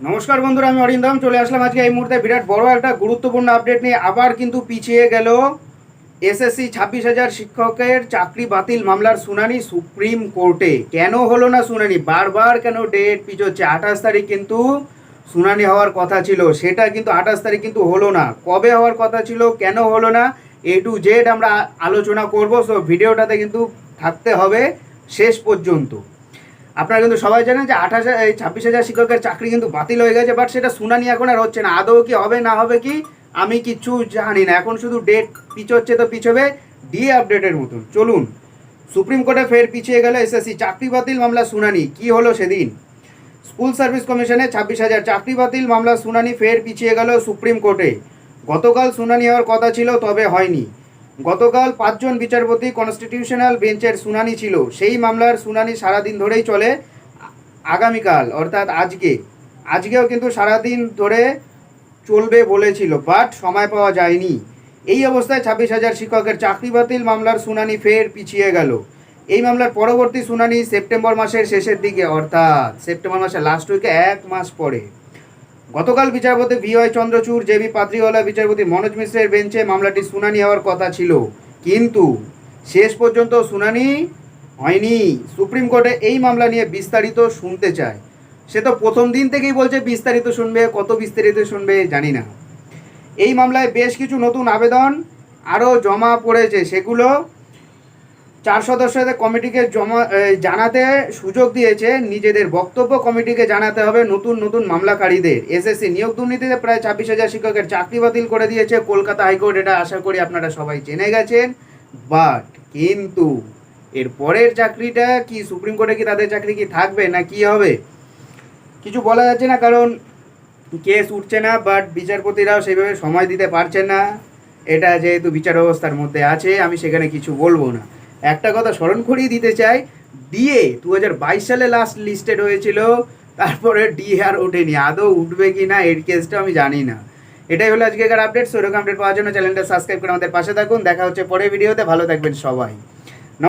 নমস্কার বন্ধুরা, আমি অরিন্দম, চলে আসলাম আজকে এই মুহূর্তে বিরাট বড় একটা গুরুত্বপূর্ণ আপডেট নিয়ে। আবার কিন্তু পিছিয়ে গেল এসএসসি ছাব্বিশ হাজার শিক্ষকের চাকরি বাতিল মামলার শুনানি সুপ্রিম কোর্টে। কেন হলো না শুনানি? বারবার কেন ডেট পিছোচ্ছে? আঠাশ তারিখ কিন্তু শুনানি হওয়ার কথা ছিল, সেটা কিন্তু আঠাশ তারিখ কিন্তু হলো না। কবে হওয়ার কথা ছিল, কেন হলো না, এ টু জেড আমরা আলোচনা করব। সো ভিডিওটাতে কিন্তু থাকতে হবে শেষ পর্যন্ত। আপনারা কিন্তু সবাই জানেন যে আঠাশ এই ছাব্বিশ হাজার শিক্ষকের চাকরি কিন্তু বাতিল হয়ে গেছে বাট সেটা শুনানি এখন আর হচ্ছে না। আদৌ কি হবে, না হবে কি, আমি কিচ্ছু জানি না। এখন শুধু ডেট পিছোচ্ছে তো পিছবে ডিএ আপডেটের মতন। চলুন, সুপ্রিম কোর্টে ফের পিছিয়ে গেল এসএসসি। চাকরি বাতিল মামলা শুনানি, কি হলো সেদিন? স্কুল সার্ভিস কমিশনে ছাব্বিশ হাজার। চাকরি বাতিল মামলা শুনানি, ফের পিছিয়ে গেল সুপ্রিম কোর্টে। গতকাল শুনানি হওয়ার কথা ছিল, তবে হয়নি। গতকাল পাঁচজন বিচারপতি কনস্টিটিউশনাল বেঞ্চের শুনানি ছিল। সেই মামলার শুনানি সারাদিন ধরেই চলে আগামীকাল, অর্থাৎ আজকে। আজকেও কিন্তু সারাদিন ধরে চলবে বলেছিল, বাট সময় পাওয়া যায়নি। এই অবস্থায় ছাব্বিশ হাজার শিক্ষকের চাকরি বাতিল, মামলার শুনানি ফের পিছিয়ে গেল। এই মামলার পরবর্তী শুনানি সেপ্টেম্বর মাসের শেষের দিকে, অর্থাৎ সেপ্টেম্বর মাসের লাস্ট উইকে এক মাস পরে। গতকাল বিচারপতি V Y Chandrachud J B Pardiwala, বিচারপতি মনোজ মিশ্রের বেঞ্চে মামলাটি শুনানি হওয়ার কথা ছিল। কিন্তু শেষ পর্যন্ত শুনানি হয়নি। সুপ্রিম কোর্টে এই মামলা নিয়ে বিস্তারিত শুনতে চায়। সে তো প্রথম দিন থেকেই বলছে, বিস্তারিত শুনবে, কত বিস্তারিত শুনবে জানি না। এই মামলায় বেশ কিছু নতুন আবেদন আরও জমা পড়েছে। সেগুলো চার সদস্যদের কমিটিকে জমা জানাতে সুযোগ দিয়েছে। নিজেদের বক্তব্য কমিটিকে জানাতে হবে নতুন নতুন মামলাকারীদের। এসএসসি নিয়োগ দুর্নীতিতে প্রায় ছাব্বিশ হাজার শিক্ষকের চাকরি বাতিল করে দিয়েছে কলকাতা হাইকোর্ট। এটা আশা করি আপনারা সবাই জেনে গেছেন। বাট কিন্তু এর পরের চাকরিটা কি, সুপ্রিম কোর্টে কি তাদের চাকরি কি থাকবে না কি হবে? কিছু বলা যাচ্ছে না, কারণ কেস উঠছে না, বাট বিচারপতিরাও সেইভাবে সময় দিতে পারছেন না। এটা যেহেতু বিচার ব্যবস্থার মধ্যে আছে, আমি সেখানে কিছু বলব না। একটা কথা স্মরণ করিয়ে দিতে চাই ডিএ দু হাজার বাইশ সালে লাস্ট লিস্টেড হয়েছিল, তারপরে ডি আর ওঠেনি। আদৌ উঠবে কি না, এর কেসটা আমি জানি না। এটাই হলো আজকেকার আপডেট সেরকম আপডেট পাওয়ার জন্য চ্যানেলটা সাবস্ক্রাইব করে আমাদের পাশে থাকুন। দেখা হচ্ছে পরে ভিডিওতে ভালো থাকবেন সবাই।